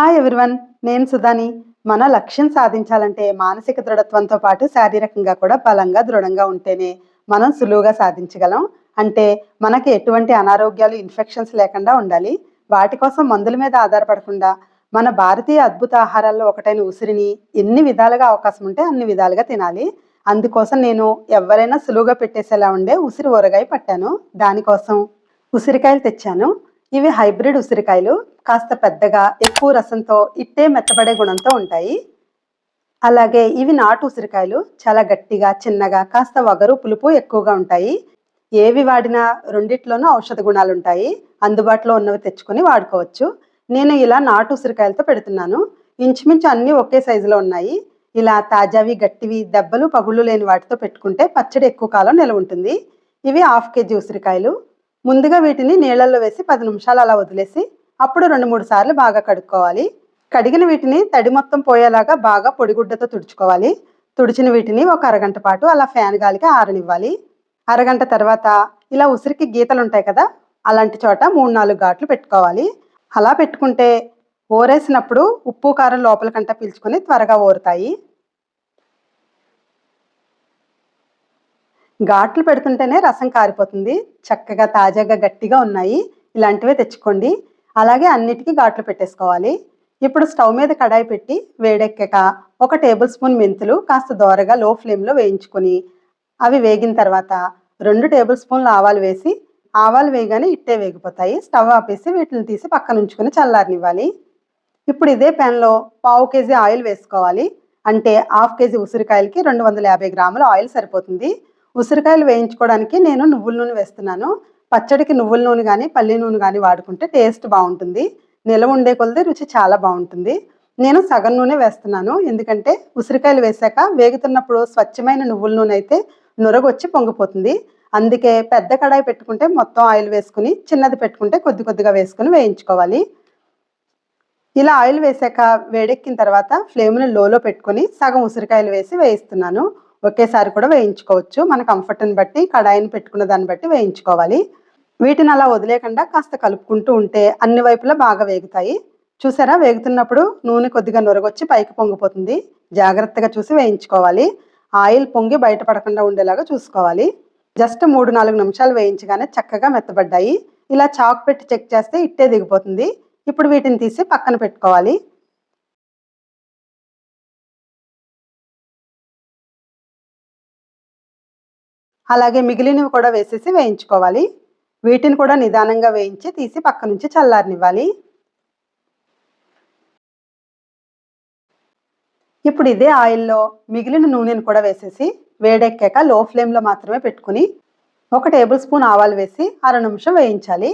Hi everyone నేను సుధాని. మన లక్ష్యం సాధించాలంటే మానసిక దృఢత్వంతో పాటు శారీరకంగా కూడా బలంగా దృఢంగా ఉంటేనే మనం సులువుగా సాధించగలం. అంటే మనకి ఎటువంటి అనారోగ్యాలు ఇన్ఫెక్షన్స్ లేకుండా ఉండాలి. వాటి కోసం మందుల మీద ఆధారపడకుండా మన భారతీయ అద్భుత ఆహారాల్లో ఒకటైన ఉసిరిని ఎన్ని విధాలుగా అవకాశం ఉంటే అన్ని విధాలుగా తినాలి. అందుకోసం నేను ఎవరైనా సులువుగా పెట్టేసేలా ఉండే ఉసిరి ఊరగాయ పట్టాను. దానికోసం ఉసిరికాయలు తెచ్చాను. ఇవి హైబ్రిడ్ ఉసిరికాయలు కాస్త పెద్దగా ఎక్కువ రసంతో ఇట్టే మెత్తబడే గుణంతో ఉంటాయి. అలాగే ఇవి నాటు ఉసిరికాయలు చాలా గట్టిగా చిన్నగా కాస్త వగరు పులుపు ఎక్కువగా ఉంటాయి. ఏవి వాడినా రెండిట్లోనూ ఔషధ గుణాలు ఉంటాయి. అందుబాటులో ఉన్నవి తెచ్చుకొని వాడుకోవచ్చు. నేను ఇలా నాటు ఉసిరికాయలతో పెడుతున్నాను. ఇంచుమించు అన్నీ ఒకే సైజులో ఉన్నాయి. ఇలా తాజావి గట్టివి దెబ్బలు పగుళ్ళు లేని వాటితో పెట్టుకుంటే పచ్చడి ఎక్కువ కాలం నిలవ ఉంటుంది. ఇవి హాఫ్ కేజీ ఉసిరికాయలు. ముందుగా వీటిని నీళ్ళల్లో వేసి పది నిమిషాలు అలా వదిలేసి అప్పుడు రెండు మూడు సార్లు బాగా కడుక్కోవాలి. కడిగిన వీటిని తడి మొత్తం పోయేలాగా బాగా పొడిగుడ్డతో తుడుచుకోవాలి. తుడిచిన వీటిని ఒక అరగంట పాటు అలా ఫ్యాన్ గాలికి ఆరనివ్వాలి. అరగంట తర్వాత ఇలా ఉసిరికి గీతలు ఉంటాయి కదా అలాంటి చోట మూడు నాలుగు ఘాట్లు పెట్టుకోవాలి. అలా పెట్టుకుంటే ఓరేసినప్పుడు ఉప్పు కారం లోపలికంట పీల్చుకొని త్వరగా ఓరుతాయి. ఘాట్లు పెడుతుంటేనే రసం కారిపోతుంది. చక్కగా తాజాగా గట్టిగా ఉన్నాయి. ఇలాంటివే తెచ్చుకోండి. అలాగే అన్నిటికీ ఘాట్లు పెట్టేసుకోవాలి. ఇప్పుడు స్టవ్ మీద కడాయి పెట్టి వేడెక్కాక ఒక టేబుల్ స్పూన్ మెంతులు కాస్త దోరగా లో ఫ్లేమ్లో వేయించుకొని అవి వేగిన తర్వాత రెండు టేబుల్ స్పూన్లు ఆవాలు వేసి ఆవాలు వేయగానే ఇట్టే వేగిపోతాయి. స్టవ్ ఆపేసి వీటిని తీసి పక్కన ఉంచుకొని చల్లారనివ్వాలి. ఇప్పుడు ఇదే ప్యాన్లో పావు కేజీ ఆయిల్ వేసుకోవాలి. అంటే హాఫ్ కేజీ ఉసిరికాయలకి రెండు వందల యాభై గ్రాముల ఆయిల్ సరిపోతుంది. ఉసిరికాయలు వేయించుకోవడానికి నేను నువ్వుల నూనె వేస్తున్నాను. పచ్చడికి నువ్వుల నూనె కానీ పల్లి నూనె కానీ వాడుకుంటే టేస్ట్ బాగుంటుంది. నిలవ ఉండే కొలది రుచి చాలా బాగుంటుంది. నేను సగం నూనె వేస్తున్నాను. ఎందుకంటే ఉసిరికాయలు వేసాక వేగుతున్నప్పుడు స్వచ్ఛమైన నువ్వుల నూనె అయితే నురగొచ్చి పొంగిపోతుంది. అందుకే పెద్ద కడాయి పెట్టుకుంటే మొత్తం ఆయిల్ వేసుకుని చిన్నది పెట్టుకుంటే కొద్ది కొద్దిగా వేసుకుని వేయించుకోవాలి. ఇలా ఆయిల్ వేసాక వేడెక్కిన తర్వాత ఫ్లేమ్ను లోలో పెట్టుకొని సగం ఉసిరికాయలు వేసి వేయిస్తున్నాను. ఒకేసారి కూడా వేయించుకోవచ్చు. మన కంఫర్ట్ని బట్టి కడాయిని పెట్టుకున్న దాన్ని బట్టి వేయించుకోవాలి. వీటిని అలా వదిలేకుండా కాస్త కలుపుకుంటూ ఉంటే అన్ని వైపులా బాగా వేగుతాయి. చూసారా? వేగుతున్నప్పుడు నూనె కొద్దిగా నొరగొచ్చి పైకి పొంగిపోతుంది. జాగ్రత్తగా చూసి వేయించుకోవాలి. ఆయిల్ పొంగి బయటపడకుండా ఉండేలాగా చూసుకోవాలి. జస్ట్ మూడు నాలుగు నిమిషాలు వేయించగానే చక్కగా మెత్తబడ్డాయి. ఇలా చాక్ పెట్టి చెక్ చేస్తే ఇట్టే దిగిపోతుంది. ఇప్పుడు వీటిని తీసి పక్కన పెట్టుకోవాలి. అలాగే మిగిలినవి కూడా వేసేసి వేయించుకోవాలి. వీటిని కూడా నిదానంగా వేయించి తీసి పక్క నుంచి చల్లారనివ్వాలి. ఇప్పుడు ఇదే ఆయిల్లో మిగిలిన నూనెను కూడా వేసేసి వేడెక్కాక లో ఫ్లేమ్లో మాత్రమే పెట్టుకుని ఒక టేబుల్ స్పూన్ ఆవాలు వేసి అర నిమిషం వేయించాలి.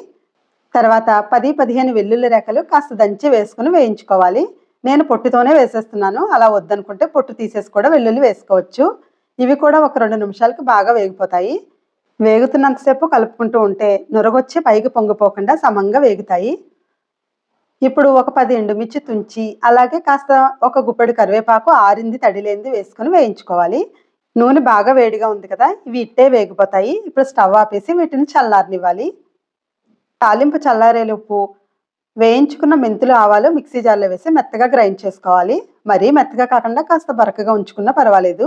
తర్వాత పది పదిహేను వెల్లుల్లి రెక్కలు కాస్త దంచి వేసుకుని వేయించుకోవాలి. నేను పొట్టుతోనే వేసేస్తున్నాను. అలా వద్దనుకుంటే పొట్టు తీసేసి కూడా వెల్లుల్లి వేసుకోవచ్చు. ఇవి కూడా ఒక రెండు నిమిషాలకు బాగా వేగిపోతాయి. వేగుతున్నంతసేపు కలుపుకుంటూ ఉంటే నొరగొచ్చి పైకి పొంగిపోకుండా సమంగా వేగుతాయి. ఇప్పుడు ఒక పది ఎండుమిర్చి తుంచి అలాగే కాస్త ఒక గుప్పెడు కరివేపాకు ఆరింది తడిలేంది వేసుకొని వేయించుకోవాలి. నూనె బాగా వేడిగా ఉంది కదా ఇవి ఇట్టే వేగిపోతాయి. ఇప్పుడు స్టవ్ ఆపేసి వీటిని చల్లారనివ్వాలి. తాలింపు చల్లారేలోపు వేయించుకున్న మెంతులు ఆవాలు మిక్సీ జార్లో వేసి మెత్తగా గ్రైండ్ చేసుకోవాలి. మరీ మెత్తగా కాకుండా కాస్త బరకగా ఉంచుకున్నా పర్వాలేదు.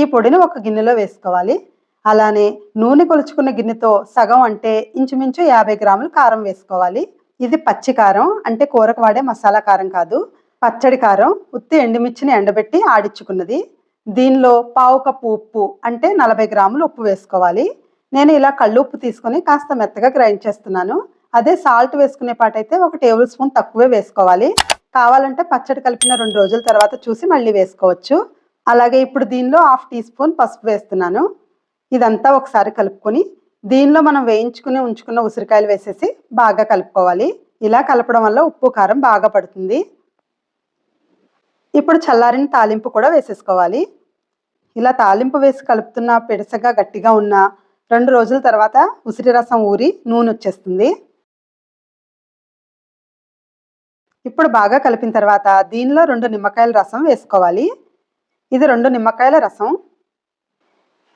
ఈ పొడిని ఒక గిన్నెలో వేసుకోవాలి. అలానే నూనె కొలుచుకున్న గిన్నెతో సగం అంటే ఇంచుమించు యాభై గ్రాములు కారం వేసుకోవాలి. ఇది పచ్చి కారం అంటే కూరకు వాడే మసాలా కారం కాదు. పచ్చడి కారం ఉత్తి ఎండుమిర్చిని ఎండబెట్టి ఆడించుకున్నది. దీనిలో పావు కప్పు ఉప్పు అంటే నలభై గ్రాములు ఉప్పు వేసుకోవాలి. నేను ఇలా కళ్ళు ఉప్పు తీసుకొని కాస్త మెత్తగా గ్రైండ్ చేస్తున్నాను. అదే సాల్ట్ వేసుకునే పాటైతే ఒక టేబుల్ స్పూన్ తక్కువే వేసుకోవాలి. కావాలంటే పచ్చడి కలిపిన రెండు రోజుల తర్వాత చూసి మళ్ళీ వేసుకోవచ్చు. అలాగే ఇప్పుడు దీనిలో హాఫ్ టీ స్పూన్ పసుపు వేస్తున్నాను. ఇదంతా ఒకసారి కలుపుకొని దీనిలో మనం వేయించుకుని ఉంచుకున్న ఉసిరికాయలు వేసేసి బాగా కలుపుకోవాలి. ఇలా కలపడం వల్ల ఉప్పు కారం బాగా పడుతుంది. ఇప్పుడు చల్లారిన తాలింపు కూడా వేసేసుకోవాలి. ఇలా తాలింపు వేసి కలుపుతున్న పెడసగా గట్టిగా ఉన్న రెండు రోజుల తర్వాత ఉసిరి రసం ఊరి నూనె వచ్చేస్తుంది. ఇప్పుడు బాగా కలిపిన తర్వాత దీనిలో రెండు నిమ్మకాయల రసం వేసుకోవాలి. ఇది రెండు నిమ్మకాయల రసం.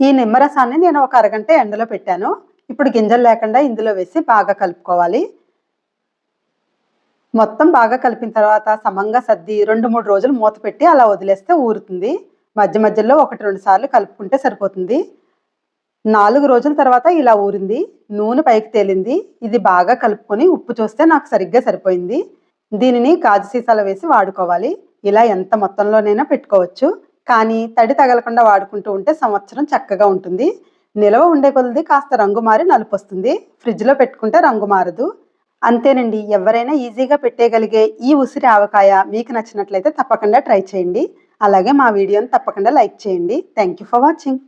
ఈ నిమ్మరసాన్ని నేను ఒక అరగంట ఎండలో పెట్టాను. ఇప్పుడు గింజలు లేకుండా ఇందులో వేసి బాగా కలుపుకోవాలి. మొత్తం బాగా కలిపిన తర్వాత సమంగా సర్ది రెండు మూడు రోజులు మూత పెట్టి అలా వదిలేస్తే ఊరుతుంది. మధ్య మధ్యలో ఒకటి రెండు సార్లు కలుపుకుంటే సరిపోతుంది. నాలుగు రోజుల తర్వాత ఇలా ఊరింది. నూనె పైకి తేలింది. ఇది బాగా కలుపుకొని ఉప్పు చూస్తే నాకు సరిగ్గా సరిపోయింది. దీనిని గాజు సీసాలో వేసి వాడుకోవాలి. ఇలా ఎంత మొత్తంలోనైనా పెట్టుకోవచ్చు. కానీ తడి తగలకుండా వాడుకుంటూ ఉంటే సంవత్సరం చక్కగా ఉంటుంది. నిలవ ఉండే కొలది కాస్త రంగు మారి నలుపు వస్తుంది. ఫ్రిడ్జ్లో పెట్టుకుంటే రంగు మారదు. అంతేనండి ఎవరైనా ఈజీగా పెట్టేయగలిగే ఈ ఉసిరి ఆవకాయ మీకు నచ్చినట్లయితే తప్పకుండా ట్రై చేయండి. అలాగే మా వీడియోని తప్పకుండా లైక్ చేయండి. Thank you for watching.